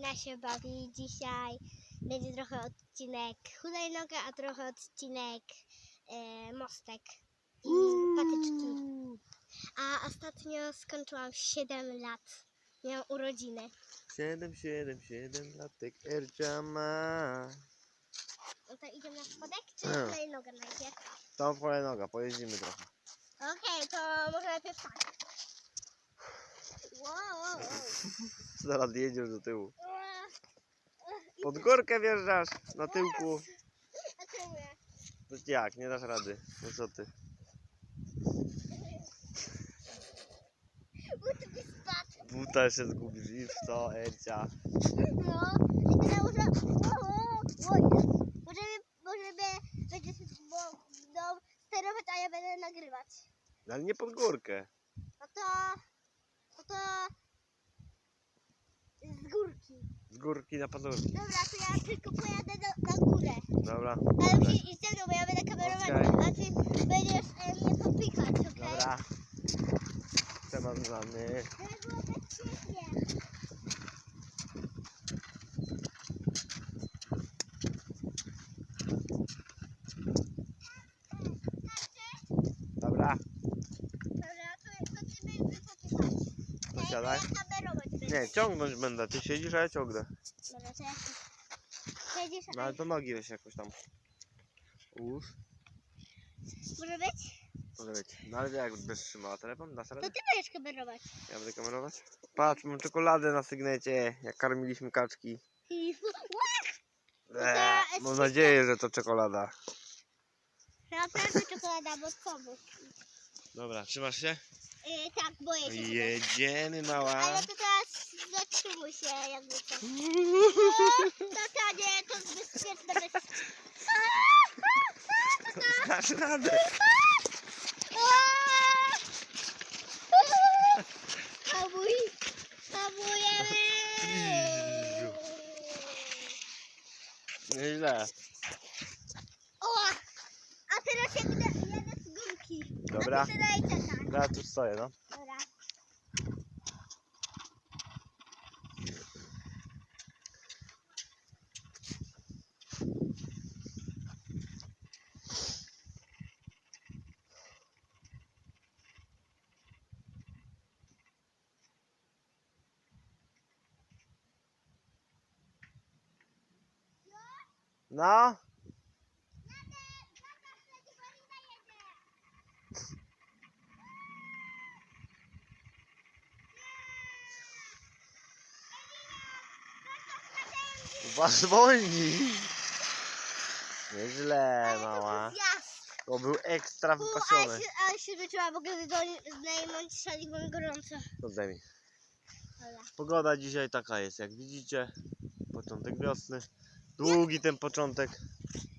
Karolina się bawi dzisiaj. Będzie trochę odcinek hulajnoga, a trochę odcinek e, mostek i patyczki. A ostatnio skończyłam 7 lat. Miałam urodziny. 7, 7, 7 latek Ercia ma. No to idziemy na spodek, czy Hmm. hulajnogę najpierw? Tam w noga, pojeździmy trochę. Okej, to może najpierw tak. Wow, wow, wow. Zaraz jedziesz do tyłu. Pod górkę wjeżdżasz na tyłku. To jak, nie dasz rady. No co ty? Buta jeszcze zgubisz i w co, Ercia. No, i teraz może... Możemy, możemy, będzie bo, no, sterować, a ja będę nagrywać. No Ale nie pod górkę. No to, no to górki. Z górki na podórki. Dobra, to ja tylko pojadę do, na górę. Dobra. Ale musisz iść ze mną, bo ja będę kamerować, Okej. a ty będziesz e, mnie popykać, okej? Dobra. Temat znany. Żeby było bezpiecznie. Dobra. Dobra, to, to ty będziesz popykać. To siadaj. Ja kamerować będę. Nie, ciągnąć będę. Ty siedzisz, a ja ciągnę. Dobra, to ja się... Siedzisz, No ale to nogi weź jakoś tam. Ułóż. Może być? Może być. No ale jak będziesz trzymała telefon? Dasz To radę? ty będziesz kamerować. Ja będę kamerować? Patrz, mam czekoladę na sygnecie, jak karmiliśmy kaczki. Eee, mam nadzieję, że to czekolada. Naprawdę czekolada, bo by? Dobra, trzymasz się? Yy, tak, boję się. tego. Jedziemy, mała. Ale to teraz zatrzymuj się, jakby to. No, tata, nie, to jest bezpieczne. Bez... Dasz radę. Hamuj! Hamujemy! Nieźle. O! A teraz jak jadę, jadę z górki. Dobra. A ty daj tata. Ja tu stoję, no. Dobra. No. Was zwolni. Nieźle, mała. To był ekstra ale wypasiony. się, ale się wyczuła, bo gdy zdejmąć szalik, bo mi gorąco. To zdejmij. Pogoda dzisiaj taka jest, jak widzicie. Początek wiosny. Długi ten początek.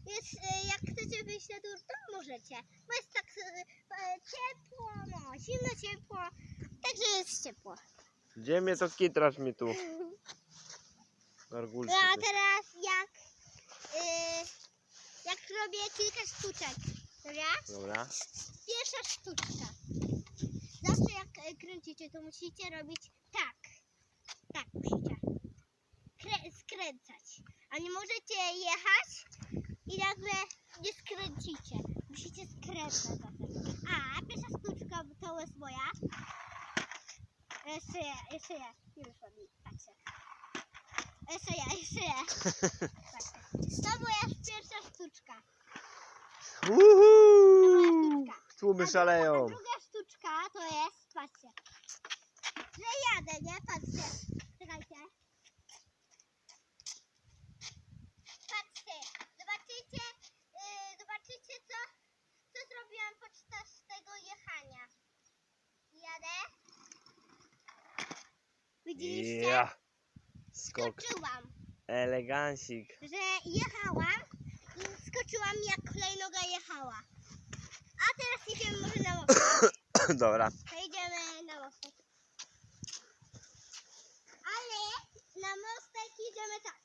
Jest, e, jak chcecie wyjść na dół, to możecie. Bo jest tak e, e, ciepło, no, zimno, ciepło. Także jest ciepło. Gdzie mnie to kitrasz mi tu? Gargulcy. No, a ty. teraz jak, e, jak robię kilka sztuczek, dobra? Dobra. Pierwsza sztuczka. Zawsze jak e, kręcicie, to musicie robić tak. Tak musicie. Krę- skręcać. A nie możecie jechać i nagle nie skręcicie. Musicie skręcać. A, pierwsza sztuczka to jest moja. Jeszcze ja, jeszcze ja. Jeszcze ja, jeszcze ja. To moja pierwsza sztuczka. Uhu! Tłumy A szaleją. Druga sztuczka to jest, patrzcie, że jadę, nie? Patrzcie, czekajcie. Patrzcie, zobaczycie, yy, zobaczycie co, co zrobiłam podczas tego jechania. Jadę. Widzieliście? Ja. Skok. Skoczyłam, Elegancik. że jechałam i skoczyłam jak hulajnoga jechała. A teraz idziemy może na mostek. Dobra. To idziemy na mostek. Ale na mostek idziemy tak.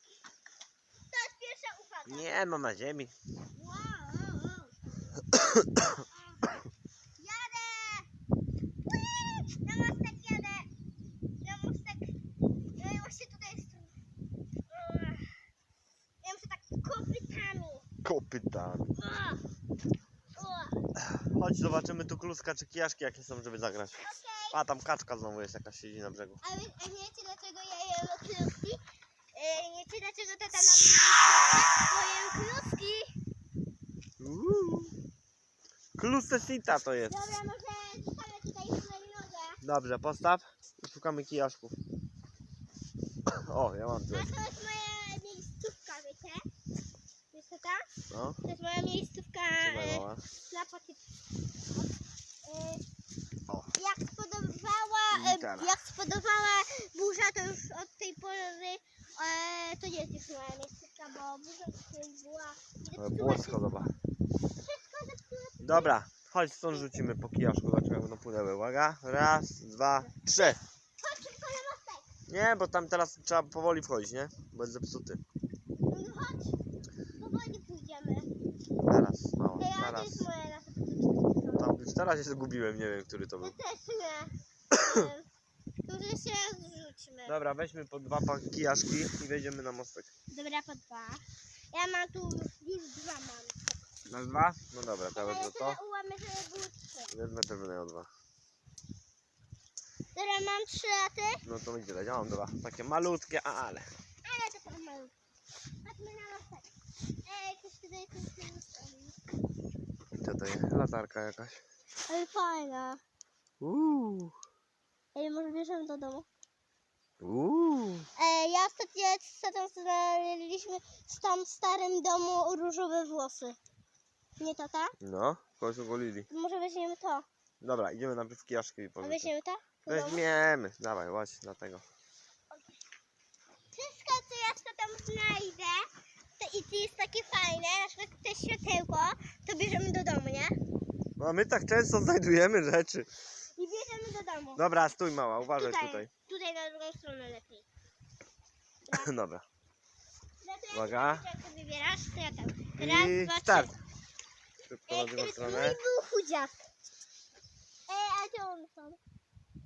To jest pierwsza uwaga. Nie, mam na ziemi. Wow, wow, wow. Jadę! Ui, Na mostek jadę! Na mostek. No i właśnie tutaj jest. O! Chodź, zobaczymy tu kluska czy kijaszki jakie są, żeby zagrać. A, tam kaczka znowu jest jakaś, siedzi na brzegu. A, wy- a wiecie dlaczego ja jem kluski? E, wiecie dlaczego tata nam nie Bo jem kluski. Uuu. Klusesita to jest. Dobra, może zostawię tutaj. Dobrze, postaw i szukamy kijaszków. O, ja mam A coś. to jest moja miejscówka, wiecie? Wiesz co ta? No, To jest moja miejscówka trzymaj e, mała. na pakiet. E, O. jak spodobała, e, Gitara. jak spodobała burza, to już od tej pory e, to nie jest już moja miejscówka, bo burza tutaj była. Ale się- dobra. Wszystko się. Dobra, chodź stąd rzucimy po kijaszku, jak będą płynęły. Uwaga, raz, dwa, trzy. Chodź szybko na mostek. Nie, bo tam teraz trzeba powoli wchodzić, nie? Bo jest zepsuty. No chodź. Teraz, to teraz. Tam już teraz się zgubiłem, nie wiem, który to Ja był. też nie. E, To jeszcze raz rzućmy. Dobra, weźmy po dwa pa- kijaszki i wejdziemy na mostek. Dobra, po dwa. Ja mam tu już dwa mam. Na dwa? No dobra, to wezmę ja to. tyle ułamy, żeby były trzy. Wezmę te wynają dwa. Dobra, mam trzy, a ty? No to będzie tyle, ja mam dwa. Takie malutkie, ale. Ale to tam malutkie. Chodźmy na mostek. Ej, Jest? Latarka jakaś. Ale fajna. Uuu. Ej, może bierzemy do domu? Uuu. Ja ostatnio z tatą znaleźliśmy w tam starym domu różowe włosy. Nie tata? No, kogoś ogolili. Może weźmiemy to. Dobra, idziemy najpierw kijaszki i A weźmiemy to? Do domu? Weźmiemy. Dawaj, właśnie dlatego. Wszystko, co ja z tatą znajdę, i to jest takie fajne, na przykład te światełko, to bierzemy do domu, nie? No my tak często znajdujemy rzeczy. I bierzemy do domu. Dobra, stój mała, uważaj tutaj. Tutaj na drugą stronę lepiej. Dobra. No to Uwaga. jak wybierasz, to ja tam. Raz, I dwa, start. trzy. Szybko na Ej, drugą który stronę. mój był chudziak. Ej, a gdzie one są?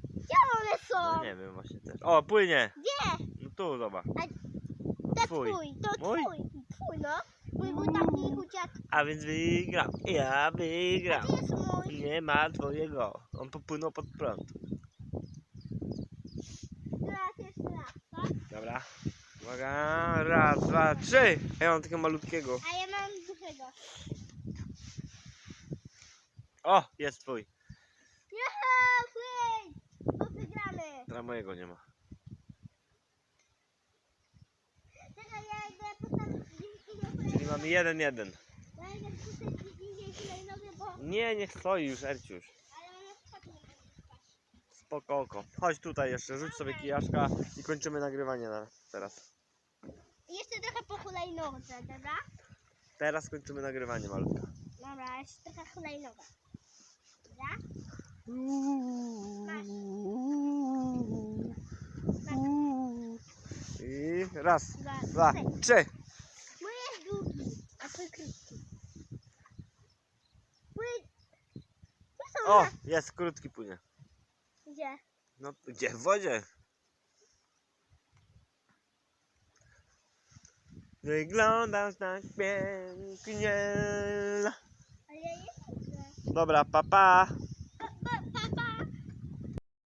Gdzie one No są? nie wiem właśnie też. O, płynie. Gdzie? No tu zobacz. To Twój. twój, to Mój? twój. Twój, no. Mój był taki chudziak. A więc wygram. Ja A wygram. gdzie jest mój? Nie ma twojego. On popłynął pod prąd. Teraz jeszcze raz, tak? Dobra. Uwaga. Raz, dwa, trzy. Ja mam takiego malutkiego. A ja mam dużego. O, jest twój. Juhu, płyń! Bo wygramy. Teraz mojego nie ma. Czekaj, ja idę postawić gdzieś Czyli mamy jeden, jeden. Nie, niech stoi już, spadnie. Spoko, oko. Chodź tutaj jeszcze, rzuć sobie kijaszka i kończymy nagrywanie na teraz. Jeszcze trochę po hulajnodze, dobra? Teraz kończymy nagrywanie, malutka. Dobra, jeszcze trochę hulajnoga. Dobra? I raz, Dwa, dwa, trzy. trzy. Mój jest długi, a twój krótki. Płyń. Gdzie są O, jest, krótki płynie. Gdzie? No, gdzie? W wodzie. Wyglądasz tak pięknie. Ale ja nie. Dobra, papa. Pa.